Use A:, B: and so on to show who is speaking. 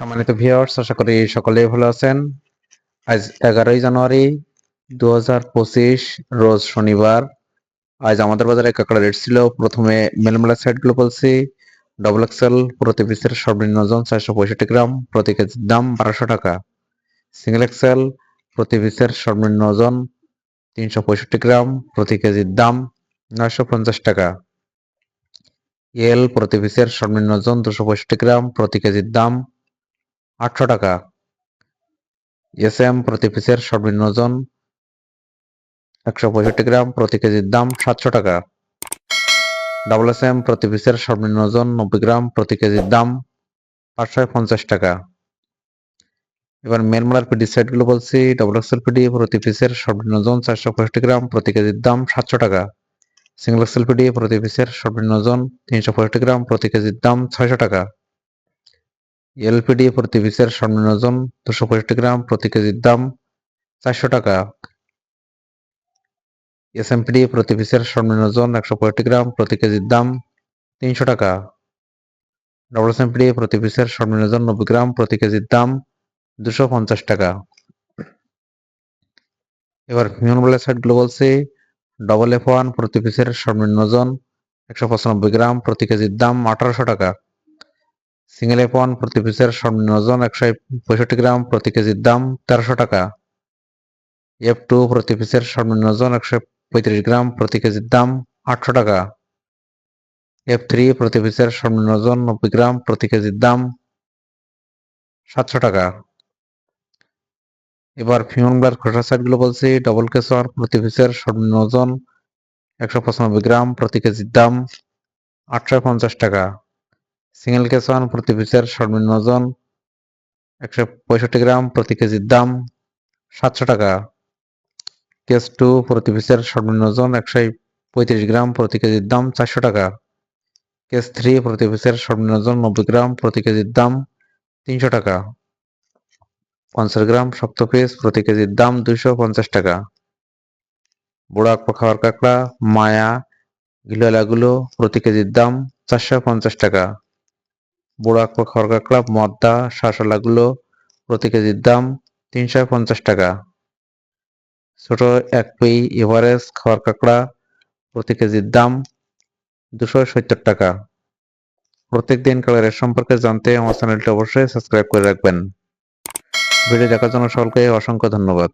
A: সম্মানিত ভিউয়ার্স আশা করি সকলেই ভালো আছেন। আজ এগারোই জানুয়ারি দু রোজ শনিবার। আজ আমাদের বাজারে কাঁকড়া রেট ছিল। প্রথমে মেলমেলা সাইডগুলো বলছি। ডবল এক্সেল প্রতি পিসের সর্বনিম্ন ওজন চারশো পঁয়ষট্টি গ্রাম, প্রতি কেজির দাম বারোশো টাকা। সিঙ্গেল এক্সেল প্রতি পিসের সর্বনিম্ন ওজন তিনশো পঁয়ষট্টি গ্রাম, প্রতি কেজির দাম নয়শো পঞ্চাশ টাকা। এল প্রতি পিসের সর্বনিম্ন ওজন দুশো পঁয়ষট্টি গ্রাম, প্রতি কেজির দাম আটশো টাকা। এস এম প্রতি পিসের সর্বনিম্ন ওজন একশো পঁয়ষট্টি গ্রাম, প্রতি কেজির দাম সাতশো টাকা। ডাবল এস এম প্রতি পিসের সর্বনিম্ন ওজন নব্বই গ্রাম, প্রতি কেজির দাম পাঁচশো পঞ্চাশ টাকা। এবার মেনমালার পিডি সাইডগুলো বলছি। ডাবল এক্সেল পিডি প্রতি পিসের সর্বনিম্ন ওজন চারশো পঁয়ষট্টি গ্রাম, প্রতি কেজির দাম সাতশো টাকা। সিঙ্গেল এক্সেল পিডি প্রতি পিসের সর্বনিম্ন ওজন তিনশো পঁয়ষট্টি গ্রাম, প্রতি কেজির দাম ছয়শো টাকা। এলপিডি প্রতি পিসের সর্বনিম্ন ওজন দুশো পঁয়ষট্টি গ্রাম প্রতি কেজির দাম চারশো টাকা। এসএমপিডি প্রতি পিসের সর্বনিম্ন ওজন একশো পঁয়ষট্টি গ্রাম প্রতি কেজির দাম তিনশো টাকা। ডবল এসএমপিডি প্রতি পিসের সর্বনিম্ন ওজন নব্বই গ্রাম প্রতি কেজির দাম দুশো পঞ্চাশ টাকা। এবার হিউম্যান বলের সাইডগুলো বলছি ডবল এফ ওয়ান প্রতি পিসের সর্বনিম্ন ওজন একশো পঁচানব্বই গ্রাম প্রতি কেজির দাম আঠারোশো টাকা। সিঙ্গেল এফ প্রতি পিসের সর্বনিম্ন ওজন একশো পঁয়ষট্টি গ্রাম প্রতি কেজির দাম তেরোশো টাকা। এফ টু প্রতি পিসের সর্বনিম্ন ওজন একশো পঁয়ত্রিশ গ্রাম প্রতি কেজির দাম আটশো টাকা। এফ থ্রি প্রতি পিসের সর্বনিম্ন ওজন নব্বই গ্রাম প্রতি কেজির দাম সাতশো টাকা। এবার ফিউন ব্লার খোসা সাইডগুলো বলছি ডবল কেসর প্রতি পিসের সর্বনিম্ন ওজন একশো পঁচানব্বই গ্রাম প্রতি কেজির দাম আটশো পঞ্চাশ টাকা। সিঙ্গেল কেস ওয়ান প্রতি পিসের সর্বনিম্ন ওজন একশো পঁয়ষট্টি গ্রাম, প্রতি কেজির দাম সাতশো টাকা। কেস টু প্রতি পিসের সর্বনিম্ন ওজন একশো পঁয়ত্রিশ গ্রাম, প্রতি কেজির দাম চারশো টাকা। কেস থ্রি প্রতি পিসের সর্বনিম্ন ওজন নব্বই গ্রাম, প্রতি কেজির দাম তিনশো টাকা। পঞ্চাশ গ্রাম শক্ত পিস প্রতি কেজির দাম দুইশো পঞ্চাশ টাকা। বুড়া খাওয়ার কাঁকড়া, মায়া গিলালাগুলো প্রতি কেজির দাম চারশো পঞ্চাশ টাকা। বুড়া খাওয়ার কাঁকড়া মদ্দা, শাসলাগুলো প্রতি কেজির দাম তিনশো পঞ্চাশ টাকা। ছোট এক পেই এভারেজ খাওয়ার কাঁকড়া প্রতি কেজির দাম দুশো সত্তর টাকা। প্রত্যেক দিন কালারের সম্পর্কে জানতে আমার চ্যানেলটি অবশ্যই সাবস্ক্রাইব করে রাখবেন। ভিডিও দেখার জন্য সকলকে অসংখ্য ধন্যবাদ।